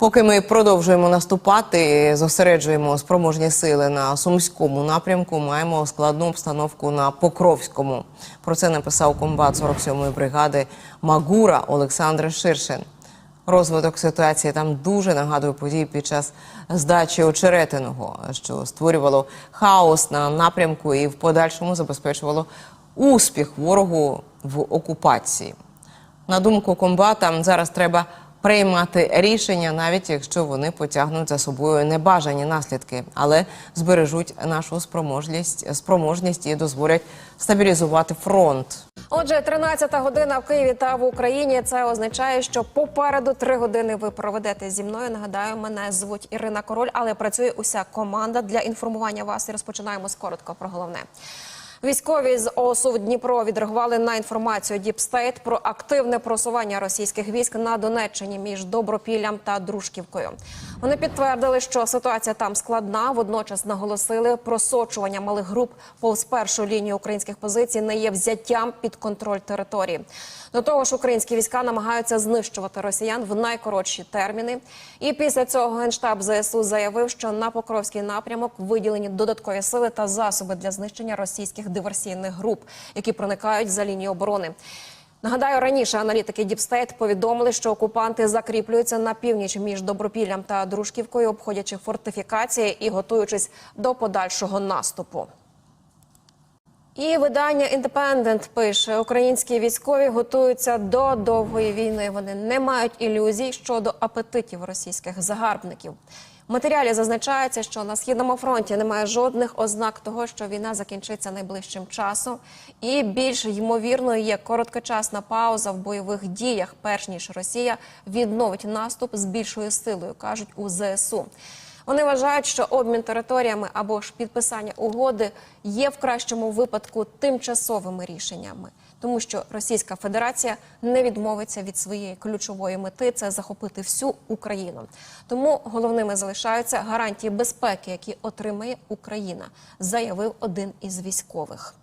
Поки ми продовжуємо наступати, зосереджуємо спроможні сили на сумському напрямку. Маємо складну обстановку на Покровському. Про це написав комбат 47-ї бригади Магура Олександр Ширшин. Розвиток ситуації там дуже нагадує події під час здачі очеретиного, що створювало хаос на напрямку і в подальшому забезпечувало успіх ворогу в окупації. На думку комбата, зараз треба приймати рішення, навіть якщо вони потягнуть за собою небажані наслідки, але збережуть нашу спроможність, спроможність і дозволять стабілізувати фронт. Отже, 13 година в Києві та в Україні. Це означає, що попереду три години ви проведете зі мною. Нагадаю, мене звуть Ірина Король, але працює уся команда для інформування вас. І розпочинаємо з коротко про головне. Військові з ОСУ в Дніпро відреагували на інформацію Діпстейт про активне просування російських військ на Донеччині між Добропіллям та Дружківкою. Вони підтвердили, що ситуація там складна. Водночас наголосили, просочування малих груп повз першу лінію українських позицій не є взяттям під контроль території. До того ж, українські війська намагаються знищувати росіян в найкоротші терміни. І після цього генштаб ЗСУ заявив, що на Покровський напрямок виділені додаткові сили та засоби для знищення російських диверсійних груп, які проникають за лінію оборони. Нагадаю, раніше аналітики Діпстейт повідомили, що окупанти закріплюються на північ між Добропіллям та Дружківкою, обходячи фортифікації і готуючись до подальшого наступу. І видання Індепендент пише: українські військові готуються до довгої війни. Вони не мають ілюзій щодо апетитів російських загарбників. Матеріалі зазначається, що на східному фронті немає жодних ознак того, що війна закінчиться найближчим часом, і більш ймовірною є короткочасна пауза в бойових діях, перш ніж Росія відновить наступ з більшою силою, кажуть у ЗСУ. Вони вважають, що обмін територіями або ж підписання угоди є в кращому випадку тимчасовими рішеннями, тому що Російська Федерація не відмовиться від своєї ключової мети це захопити всю Україну. Тому головними залишаються гарантії безпеки, які отримає Україна, заявив один із військових.